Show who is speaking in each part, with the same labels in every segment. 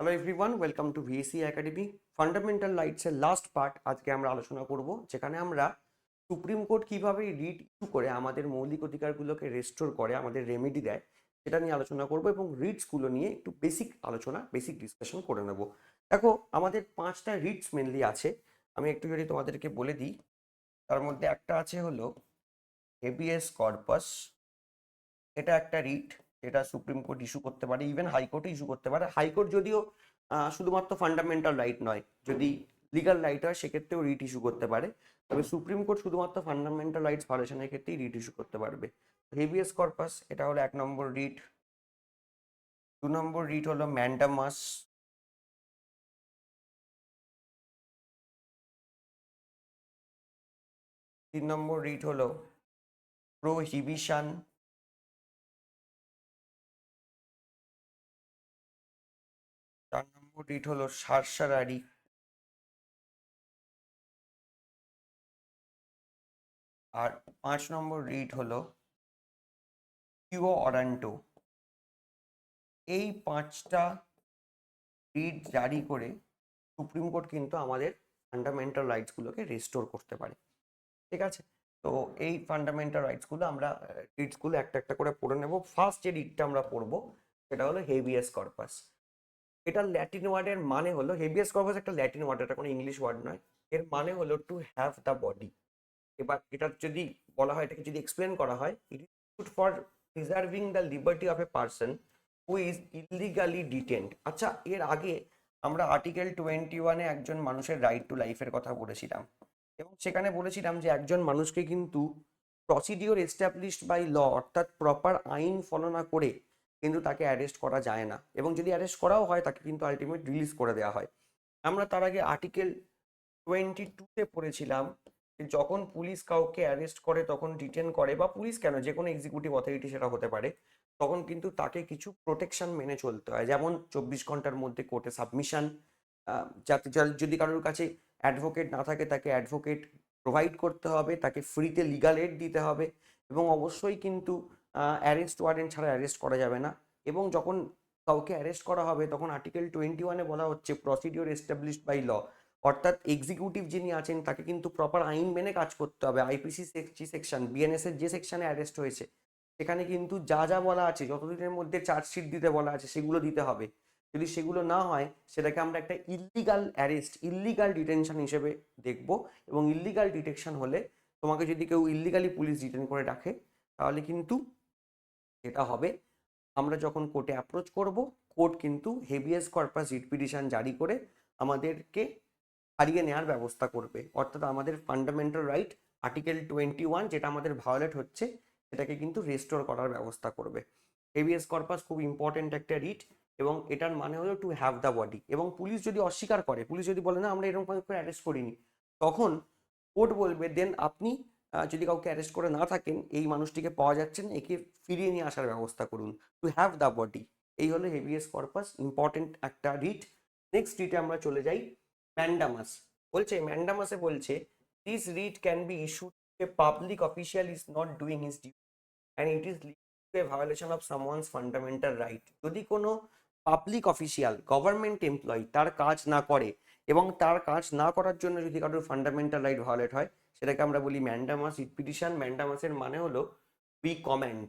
Speaker 1: Hello everyone welcome to VAC academy fundamental রাইটসের last part আজকে আমরা আলোচনা করব, যেখানে আমরা সুপ্রিম কোর্ট কীভাবে রিট ইস্যু করে আমাদের মৌলিক অধিকারগুলোকে রেস্টোর করে, আমাদের রেমেডি দেয়, সেটা নিয়ে আলোচনা করব এবং রিটসগুলো নিয়ে একটু বেসিক আলোচনা বেসিক ডিসকাশন করে নেব। দেখো, আমাদের পাঁচটা রিটস মেনলি আছে। আমি একটু যদি তোমাদেরকে বলে দিই, তার মধ্যে একটা আছে হলো হেবিএস কর্পাস এটা একটা রিট যেটা সুপ্রিম কোর্ট ইস্যু করতে পারে ইভেন হাইকোর্টে ইস্যু করতে পারে। হাইকোর্ট যদিও শুধুমাত্র ফান্ডামেন্টাল রাইট নয়, যদি লিগাল রাইট হয়, সেক্ষেত্রেও রিট ইস্যু করতে পারে। তবে সুপ্রিম কোর্ট শুধুমাত্র ফান্ডামেন্টাল রাইটস ভায়োলেশনের ক্ষেত্রেই রিট ইস্যু করতে পারবে। হেভিয়াস কর্পাস এটা হলো এক নম্বর রিট দু নম্বর রিট হলো ম্যান্ডামাস তিন নম্বর রিট হলো প্রোহিবিশন রিট হলো সারসারারি আর পাঁচ নম্বর রিট হলো কিও অরান্টো। এই পাঁচটা রিট জারি করে সুপ্রিম কোর্ট কিন্তু আমাদের ফান্ডামেন্টাল রাইটসগুলোকে রেস্টোর করতে পারে। ঠিক আছে? তো এই ফান্ডামেন্টাল রাইটসগুলো আমরা রিটসগুলো একটা একটা করে পড়ে নেব। ফার্স্ট যে রিটটা আমরা পড়ব সেটা হলো হেভিয়াস কর্পাস এটা ল্যাটিন ওয়ার্ডের মানে হলো হেভিয়াস কর্পাস একটা ল্যাটিন ওয়ার্ড এটা কোনো ইংলিশ ওয়ার্ড নয়, এর মানে হলো টু হ্যাভ দ্য বডি এবার এটা যদি বলা হয়, এটাকে যদি এক্সপ্লেন করা হয় it is good for preserving the liberty of a person who is illegally detained আচ্ছা এর আগে আমরা আর্টিকেল টোয়েন্টি ওয়ানে একজন মানুষের রাইট টু লাইফের কথা বলেছিলাম, এবং সেখানে বলেছিলাম যে একজন মানুষকে কিন্তু প্রসিডিওর এস্টাবলিশড বাই ল অর্থাৎ প্রপার আইন ফলো না করে কিন্তু তাকে অ্যারেস্ট করা যায় না। এবং যদি অ্যারেস্ট করাও হয়, তাকে কিন্তু আলটিমেট রিলিজ করে দেওয়া হয়। আমরা তার আগে আর্টিকেল টোয়েন্টি টুতে পড়েছিলাম যখন পুলিশ কাউকে অ্যারেস্ট করে, তখন ডিটেন করে, বা পুলিশ কেন, যে কোনো এক্সিকিউটিভ অথরিটি সেটা হতে পারে, তখন কিন্তু তাকে কিছু প্রোটেকশন মেনে চলতে হয়। যেমন চব্বিশ ঘণ্টার মধ্যে কোর্টে সাবমিশন যাতে যদি কারোর কাছে অ্যাডভোকেট না থাকে, তাকে অ্যাডভোকেট প্রোভাইড করতে হবে, তাকে ফ্রিতে লিগাল এড দিতে হবে। এবং অবশ্যই কিন্তু অ্যারেস্ট ওয়ারেন্ট ছাড়া অ্যারেস্ট করা যাবে না। এবং যখন কাউকে অ্যারেস্ট করা হবে, তখন আর্টিকেল টোয়েন্টি ওয়ানে বলা হচ্ছে প্রসিডিওর এস্টাবলিশড বাই ল অর্থাৎ এক্সিকিউটিভ যিনি আছেন, তাকে কিন্তু প্রপার আইন মেনে কাজ করতে হবে। আইপিসি যে সেকশন বিএনএস এর যে সেকশনে অ্যারেস্ট হয়েছে, সেখানে কিন্তু যা যা বলা আছে, যতদিনের মধ্যে চার্জশিট দিতে বলা আছে, সেগুলো দিতে হবে। যদি সেগুলো না হয়, সেটাকে আমরা একটা ইল্লিগাল অ্যারেস্ট ইল্লিগাল ডিটেনশন হিসেবে দেখব। এবং ইল্লিগাল ডিটেকশন হলে তোমাকে যদি কেউ ইল্লিগালি পুলিশ ডিটেন করে রাখে, তাহলে কিন্তু এটা হবে। আমরা যখন কোর্টে অ্যাপ্রোচ করব কোর্ট কিন্তু হেভিয়াস কর্পাস রিট পিটিশন জারি করে আমাদেরকে হারিয়ে নেওয়ার ব্যবস্থা করবে। অর্থাৎ আমাদের fundamental right article twenty one যেটা আমাদের ভায়োলেট হচ্ছে, সেটাকে কিন্তু রেস্টোর করার ব্যবস্থা করবে। হেভিয়াস কর্পাস খুব ইম্পর্টেন্ট একটা রিট এবং এটার মানে হলো টু হ্যাভ দ্য বডি এবং পুলিশ যদি অস্বীকার করে, পুলিশ যদি বলে, না, আমরা এরকম করে অ্যারেস্ট করিনি। তখন কোর্ট বলবে দেন আপনি যদি কাউকে অ্যারেস্ট করে না থাকেন, এই মানুষটিকে পাওয়া যাচ্ছেন একে ফিরিয়ে নিয়ে আসার ব্যবস্থা করুন। টু হ্যাভ দ্য বডি এই হলো হেভিয়াস কর্পাস ইম্পর্টেন্ট একটা রিট নেক্সট রিটে আমরা চলে যাই ম্যান্ডামাস বলছে ম্যান্ডামাসে বলছে this writ can be issued a public official is not doing his duty and it is a violation of someone's fundamental right যদি কোনো পাবলিক অফিসিয়াল গভর্নমেন্ট এমপ্লয়ি তার কাজ না করে, এবং তার কাজ না করার জন্য যদি কারোর ফান্ডামেন্টাল রাইট ভায়োলেট হয় সেটাকে আমরা বলি ম্যান্ডামাস রিপিটিশন ম্যান্ডামাসের মানে হলো উই কমেন্ট।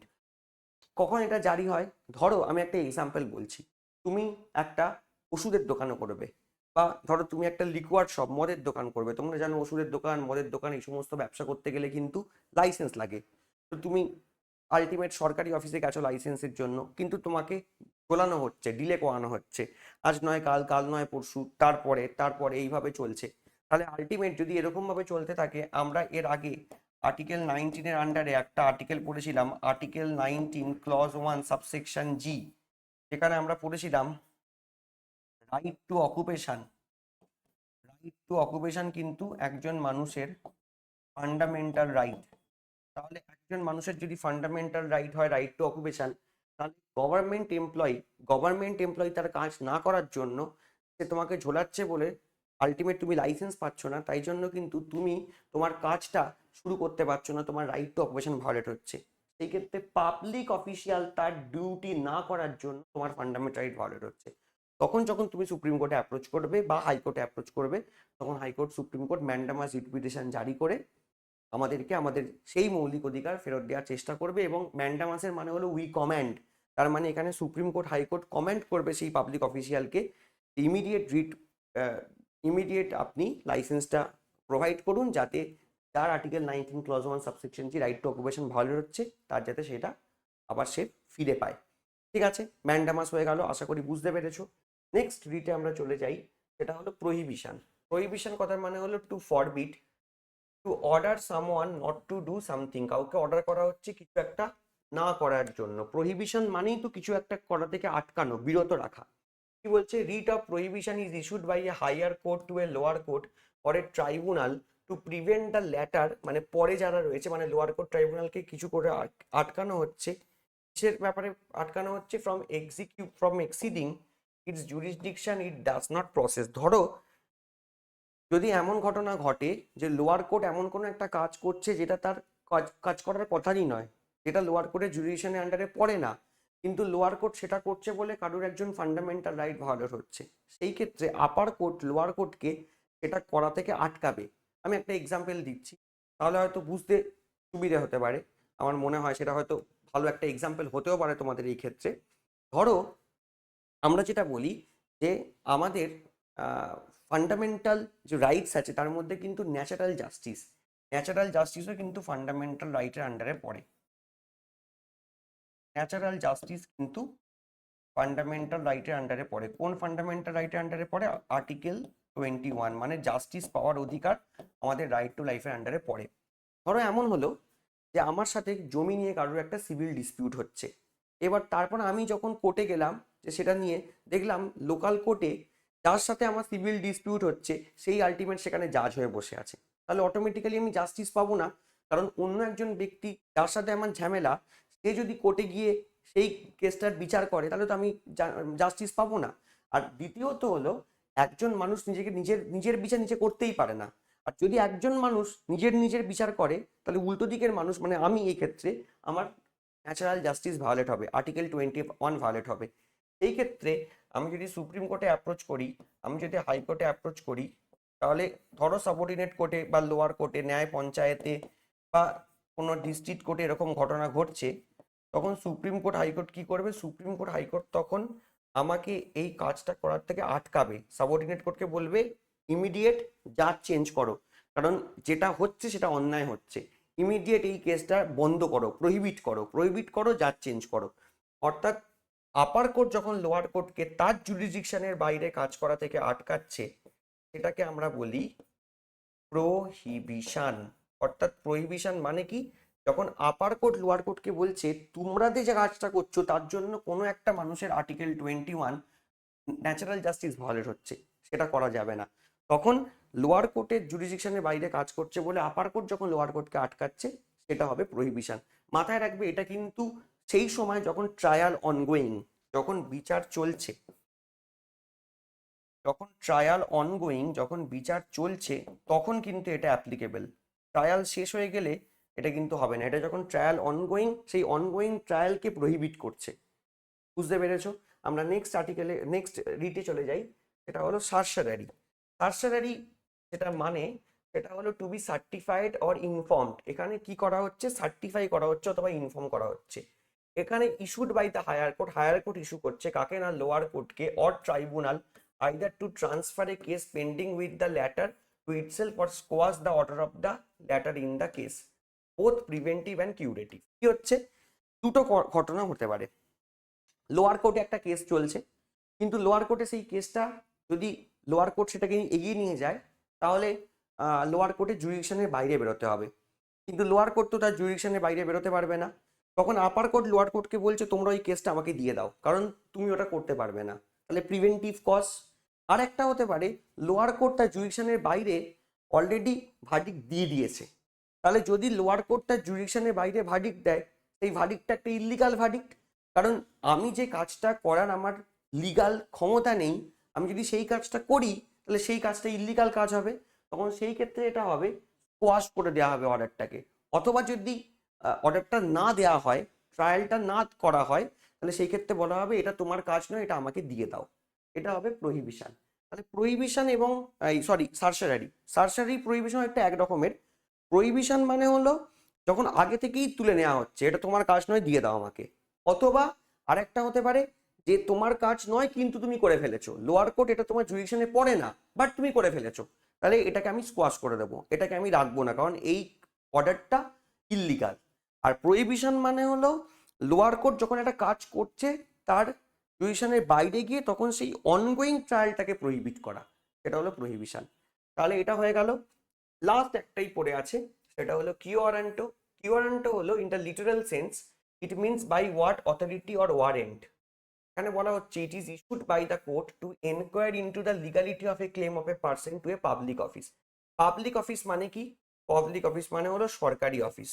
Speaker 1: কখন এটা জারি হয়? ধরো আমি একটা এক্সাম্পল বলছি। তুমি একটা ওষুধের দোকানও করবে বা ধরো তুমি একটা লিকুয়ার শপ, মদের দোকান করবে। তোমরা জানো ওষুধের দোকান, মদের দোকান এই সমস্ত ব্যবসা করতে গেলে কিন্তু লাইসেন্স লাগে। তো তুমি আলটিমেট সরকারি অফিসে গেছো লাইসেন্সের জন্য, কিন্তু তোমাকে গোলানো হচ্ছে ডিলে করানো হচ্ছে। আজ নয়, কাল কাল নয়, পরশু, তারপরে তারপরে এইভাবে চলছে। তাহলে আলটিমেট যদি এরকমভাবে চলতে থাকে, আমরা এর আগে আর্টিকেল নাইনটিনের আন্ডারে একটা আর্টিকেল পড়েছিলাম article nineteen clause one subsection G যেখানে আমরা পড়েছিলাম right to occupation right to occupation কিন্তু একজন মানুষের ফান্ডামেন্টাল রাইট তাহলে একজন মানুষের যদি ফান্ডামেন্টাল রাইট হয় রাইট টু অকুপেশন তাহলে গভর্নমেন্ট এমপ্লয়ি গভর্নমেন্ট এমপ্লয়ি তার কাজ না করার জন্য সে তোমাকে ঝোলাচ্ছে বলে আলটিমেট তুমি লাইসেন্স পাচ্ছ না, তাই জন্য কিন্তু তুমি তোমার কাজটা শুরু করতে পারছ না, তোমার রাইট টু অকুপেশন ভায়োলেট হচ্ছে। সেই ক্ষেত্রে পাবলিক অফিসিয়াল তার ডিউটি না করার জন্য তোমার ফান্ডামেন্টাল রাইট ভায়োলেট হচ্ছে। তখন যখন তুমি সুপ্রিম কোর্টে অ্যাপ্রোচ করবে বা হাইকোর্টে অ্যাপ্রোচ করবে, তখন high court supreme court mandamus writ জারি করে আমাদেরকে আমাদের সেই মৌলিক অধিকার ফেরত দেওয়ার চেষ্টা করবে এবং ম্যান্ডামাসের মানে হলো উই কম্যান্ড তার মানে এখানে সুপ্রিম কোর্ট হাইকোর্ট কমেন্ট করবে সেই পাবলিক অফিসিয়ালকে ইমিডিয়েট রিট ইমিডিয়েট আপনি লাইসেন্সটা প্রোভাইড করুন যাতে তার article nineteen clause one subsection G right to occupation violate হচ্ছে, তার যাতে সেটা আবার সে ফিরে পায়। ঠিক আছে? ম্যান্ডামাস হয়ে গেল, আশা করি বুঝতে পেরেছ। নেক্সট রিটে আমরা চলে যাই, সেটা হলো প্রহিবিশন প্রহিবিশন কথার মানে হলো to forbid to order someone not to do something কাউকে অর্ডার করা হচ্ছে কিছু একটা না করার জন্য। প্রহিবিশন মানেই তো কিছু একটা করা থেকে আটকানো, বিরত রাখা। কি বলছে? Writ of prohibition is issued by a higher court to a lower court for a tribunal to prevent the latter মানে পরে যারা রয়েছে মানে লোয়ার কোর্ট ট্রাইব্যুনালকে কিছু করে আটকানো হচ্ছে। কিসের ব্যাপারে আটকানো হচ্ছে? From এক্সিকিউ from exceeding its jurisdiction it does not process ধরো, যদি এমন ঘটনা ঘটে যে লোয়ার কোর্ট এমন কোনো একটা কাজ করছে যেটা তার কাজ কাজ করার কথাই নয়, যেটা লোয়ার কোর্টের জুডিশনের আন্ডারে পড়ে না কিন্তু লোয়ার কোর্ট সেটা করছে বলে কারোর একজন ফান্ডামেন্টাল রাইট ভায়োলেট হচ্ছে। সেই ক্ষেত্রে আপার কোর্ট লোয়ার কোর্টকে সেটা করা থেকে আটকাবে। আমি একটা এক্সাম্পল দিচ্ছি। তাহলে হয়তো বুঝতে সুবিধে হতে পারে। আমার মনে হয় সেটা হয়তো ভালো একটা এক্সাম্পল হতেও পারে তোমাদের এই ক্ষেত্রে। ধরো, আমরা যেটা বলি যে আমাদের ফান্ডামেন্টাল যে রাইটস আছে, তার মধ্যে কিন্তু ন্যাচারাল জাস্টিস ন্যাচারাল জাস্টিসও কিন্তু ফান্ডামেন্টাল রাইটের আন্ডারে পড়ে। ন্যাচারাল জাস্টিস কিন্তু ফান্ডামেন্টাল রাইটের আন্ডারে পড়ে। কোন ফান্ডামেন্টাল রাইটের আন্ডারে পড়ে? আর্টিকেল টোয়েন্টি ওয়ান মানে জাস্টিস পাওয়ার অধিকার আমাদের রাইট টু লাইফের আন্ডারে পড়ে। ধরো এমন হলো যে আমার সাথে জমি নিয়ে কারোর একটা সিভিল ডিসপিউট হচ্ছে। এবার তারপর আমি যখন কোর্টে গেলাম যে সেটা নিয়ে দেখলাম লোকাল কোর্টে যার সাথে আমার সিভিল ডিসপিউট হচ্ছে, সেই আলটিমেট সেখানে জাজ হয়ে বসে আছে। তাহলে অটোমেটিক্যালি আমি জাস্টিস পাবো না। কারণ অন্য একজন ব্যক্তি যার সাথে আমার ঝামেলা সে যদি কোর্টে গিয়ে সেই কেসটার বিচার করে, তাহলে তো আমি জাস্টিস পাবো না। আর দ্বিতীয়ত হলো, একজন মানুষ নিজেকে নিজের নিজের বিচার নিজে করতেই পারে না। আর যদি একজন মানুষ নিজের নিজের বিচার করে, তাহলে উল্টো দিকের মানুষ মানে আমি এই ক্ষেত্রে, আমার ন্যাচারাল জাস্টিস ভায়োলেট হবে আর্টিকেল টোয়েন্টি ওয়ান ভায়োলেট হবে। এই ক্ষেত্রে আমি যদি সুপ্রিম কোর্টে অ্যাপ্রোচ করি, আমি যদি হাইকোর্টে অ্যাপ্রোচ করি, তাহলে ধরো সাবঅর্ডিনেট কোর্টে বা লোয়ার কোর্টে ন্যায় পঞ্চায়েতে বা কোনো ডিস্ট্রিক্ট কোর্টে এরকম ঘটনা ঘটছে তখন সুপ্রিম কোর্ট হাইকোর্ট কি করবে? সুপ্রিম কোর্ট হাইকোর্ট তখন আমাকে এই কাজটা করার থেকে আটকাবে। সাবঅর্ডিনেট কোর্টকে বলবে ইমিডিয়েট জাজ চেঞ্জ করো। কারণ যেটা হচ্ছে সেটা অন্যায় হচ্ছে। ইমিডিয়েট এই কেসটা বন্ধ করো প্রহিবিট করো প্রহিবিট করো জাজ চেঞ্জ করো। অর্থাৎ আপার কোর্ট যখন লোয়ার কোর্টকে তার জুরিডিকশনের বাইরে কাজ করা থেকে আটকাচ্ছে, সেটাকে আমরা বলি প্রহিবিশন অর্থাৎ প্রহিবিশন মানে কি? যখন আপার কোর্ট লোয়ার কোর্টকে বলছে, তোমরা যে কাজটা করছ, তার জন্য কোনো একটা মানুষের article twenty one natural justice violate হচ্ছে। সেটা করা যাবে না। তখন লোয়ার কোর্টের জুরিডিকশনের বাইরে কাজ করছে বলে আপার কোর্ট যখন লোয়ার কোর্টকে আটকাচ্ছে, সেটা হবে প্রহিবিশন মাথায় রাখবে, এটা কিন্তু সেই সময় যখন ট্রায়াল অনগোয়িং যখন বিচার চলছে, যখন ট্রায়াল অনগোয়িং যখন বিচার চলছে, তখন কিন্তু এটা অ্যাপ্লিকেবল ট্রায়াল শেষ হয়ে গেলে এটা কিন্তু হবে না। এটা যখন ট্রায়াল অনগোয়িং সেই অনগোয়িং ট্রায়ালকে প্রহিবিট করছে। বুঝতে পেরেছ? আমরা নেক্সট আর্টিকেলে নেক্সট রিটে চলে যাই। সেটা হলো সার্সারারি সার্সারারি যেটা মানে সেটা হলো to be certified or informed এখানে কি করা হচ্ছে? সার্টিফাই করা হচ্ছে অথবা ইনফর্ম করা হচ্ছে। এখানে issued by the higher court higher court issue করছে কাকে না লোয়ার কোর্টকে or tribunal either to transfer a case pending with the latter to itself or squash the order of the latter in the case both preventive and curative কি হচ্ছে? দুটো ঘটনা হতে পারে। লোয়ার কোর্টে একটা কেস চলছে, কিন্তু লোয়ার কোর্টে সেই কেসটা যদি লোয়ার কোর্ট সেটাকে এগিয়ে নিয়ে যায়, তাহলে লোয়ার কোর্টে জুরিডিকশনের বাইরে বেরোতে হবে। কিন্তু লোয়ার কোর্ট তো তার জুরিডিকশনের বাইরে বেরোতে পারবে না। তখন আপার কোর্ট লোয়ার কোর্টকে বলছে, তোমরা ওই কেসটা আমাকে দিয়ে দাও, কারণ তুমি ওটা করতে পারবে না। তাহলে প্রিভেন্টিভ কজ আর একটা হতে পারে লোয়ার কোর্ট তার জুরিডিকশনের বাইরে অলরেডি ভার্ডিক দিয়ে দিয়েছে। তাহলে যদি লোয়ার কোর্ট তার জুরিডিকশনের বাইরে ভার্ডিক্ট দেয়, সেই ভার্ডিক্টটা একটা ইলিগাল ভার্ডিক্ট কারণ আমি যে কাজটা করার আমার লিগাল ক্ষমতা নেই, আমি যদি সেই কাজটা করি, তাহলে সেই কাজটা ইলিগাল কাজ হবে। তখন সেই ক্ষেত্রে এটা হবে স্কোয়াশ করে দেওয়া হবে অর্ডারটাকে অথবা যদি অর্ডারটা না দেওয়া হয় ট্রায়ালটা না করা হয়, তাহলে সেই ক্ষেত্রে বলা হবে, এটা তোমার কাজ নয়, এটা আমাকে দিয়ে দাও। এটা হবে প্রহিবিশন তাহলে প্রহিবিশন এবং সরি সার্সারারি সার্সারি প্রহিবিশন একটা এক রকমের প্রহিবিশন মানে হলো যখন আগে থেকেই তুলে নেওয়া হচ্ছে, এটা তোমার কাজ নয়, দিয়ে দাও আমাকে। অথবা আরেকটা হতে পারে যে তোমার কাজ নয়, কিন্তু তুমি করে ফেলেছো। লোয়ার কোর্ট এটা তোমার জুডিশনে পড়ে না বাট তুমি করে ফেলেছো। তাহলে এটাকে আমি স্কোয়াশ করে দেবো। এটাকে আমি রাখব না, কারণ এই অর্ডারটা ইল্লিগাল আর প্রহিবিশন মানে হলো লোয়ার কোর্ট যখন একটা কাজ করছে, তার জুডিশনের বাইরে গিয়ে তখন সেই অনগোয়িং ট্রায়ালটাকে প্রহিবিট করা। এটা হলো প্রহিবিশন তাহলে এটা হয়ে গেল। লাস্ট একটাই পড়ে আছে, সেটা হলো কিওয়ারেন্টো কিওয়ারেন্টো হলো in the literal sense it means by what authority or warrant এখানে বলা হচ্ছে it is issued by the court to enquire into the legality of a claim of a person to a public office public office মানে কি? Public office মানে হলো সরকারি office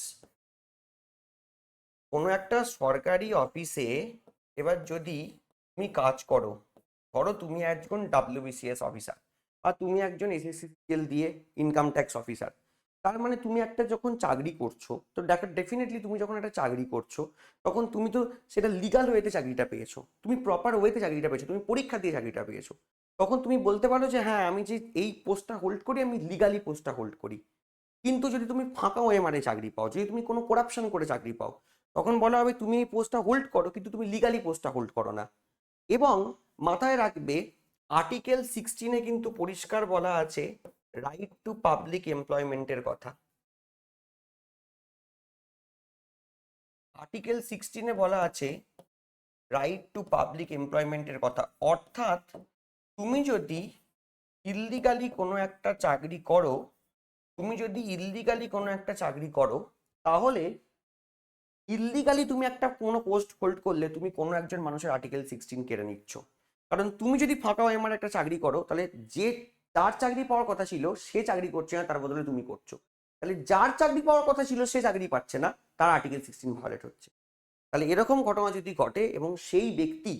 Speaker 1: কোনো একটা সরকারি অফিসে এবার যদি তুমি কাজ করো, ধরো তুমি একজন ডাব্লিউবিসিএস অফিসার বা তুমি একজন এসএসসিএল দিয়ে ইনকাম ট্যাক্স অফিসার তার মানে তুমি একটা যখন চাকরি করছ, তো ডেফিনেটলি তুমি যখন একটা চাকরি করছ, তখন তুমি তো সেটা লিগাল ওয়েতে চাকরিটা পেয়েছ, তুমি প্রপার ওয়েতে চাকরিটা পেয়েছ, তুমি পরীক্ষা দিয়ে চাকরিটা পেয়েছ, তখন তুমি বলতে পারো যে হ্যাঁ আমি যে এই পোস্টটা হোল্ড করি, আমি লিগালি পোস্টটা হোল্ড করি। কিন্তু যদি তুমি ফাঁকা ওয়েমারে চাকরি পাও, যদি তুমি কোনো করাপশন করে চাকরি পাও, তখন বলা হবে তুমি এই পোস্টটা হোল্ড করো, কিন্তু তুমি লিগালি পোস্টটা হোল্ড করো না। এবং মাথায় রাখবে আর্টিকেল সিক্সটিনে কিন্তু পরিষ্কার বলা আছে রাইট টু পাবলিক এমপ্লয়মেন্টের কথা। আর্টিকেল সিক্সটিনে বলা আছে রাইট টু পাবলিক এমপ্লয়মেন্টের কথা। অর্থাৎ তুমি যদি ইললিগালি কোনো একটা চাকরি করো, তুমি যদি ইললিগালি কোনো একটা চাকরি করো, তাহলে ইললিগালি তুমি একটা কোনো পোস্ট হোল্ড করলে তুমি কোনো একজন মানুষের আর্টিকেল সিক্সটিন কেড়ে নিচ্ছ। কারণ তুমি যদি ফাঁকা ওয়েমার একটা চাকরি করো, তাহলে যে তার চাকরি পাওয়ার কথা ছিল, সে চাকরি করছে না, তার বদলে তুমি করছ। তাহলে যার চাকরি পাওয়ার কথা ছিল, সে চাকরি পাচ্ছে না, তার আর্টিকেল সিক্সটিন ভায়োলেট হচ্ছে। তাহলে এরকম ঘটনা যদি ঘটে এবং সেই ব্যক্তি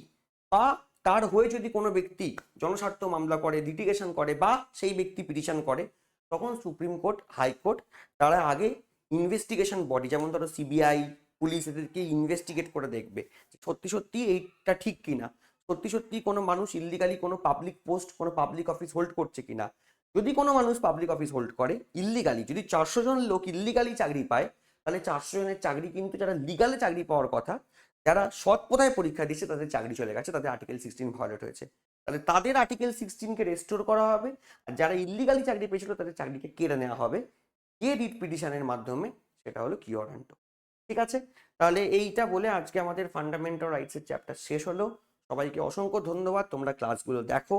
Speaker 1: বা তার হয়ে যদি কোনো ব্যক্তি জনস্বার্থ মামলা করে লিটিগেশন করে বা সেই ব্যক্তি পিটিশন করে, তখন সুপ্রিম কোর্ট হাইকোর্ট তারা আগে ইনভেস্টিগেশন বডি যেমন ধরো সিবিআই পুলিশ এদেরকে ইনভেস্টিগেট করে দেখবে সত্যি সত্যি এইটা ঠিক কিনা। সত্যি সত্যি কোনো মানুষ ইল্লিগালি কোনো পাবলিক পোস্ট কোনো পাবলিক অফিস হোল্ড করছে কিনা? যদি কোনো মানুষ পাবলিক অফিস হোল্ড করে ইল্লিগালি যদি চারশো জন লোক ইল্লিগালি চাকরি পায়, তাহলে চারশো জনের চাকরি কিন্তু যারা লিগালে চাকরি পাওয়ার কথা, যারা সৎ পথায় পরীক্ষা দিচ্ছে, তাদের চাকরি চলে গেছে, তাদের আর্টিকেল সিক্সটিন ভায়োলেট হয়েছে। তাহলে তাদের আর্টিকেল সিক্সটিনকে রেস্টোর করা হবে, আর যারা ইল্লিগালি চাকরি পেয়েছিল, তাদের চাকরিকে কেড়ে নেওয়া হবে। কে রিট পিটিশনের মাধ্যমে? সেটা হলো কিওরান্টো ঠিক আছে? তাহলে এইটা বলে আজকে আমাদের ফান্ডামেন্টাল রাইটসের চ্যাপ্টার শেষ হলো। সবাইকে অসংখ্য ধন্যবাদ। তোমরা ক্লাসগুলো দেখো,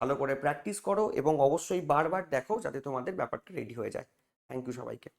Speaker 1: ভালো করে প্র্যাকটিস করো এবং অবশ্যই বারবার দেখো যাতে তোমাদের ব্যাপারটা রেডি হয়ে যায়। থ্যাংক ইউ সবাইকে।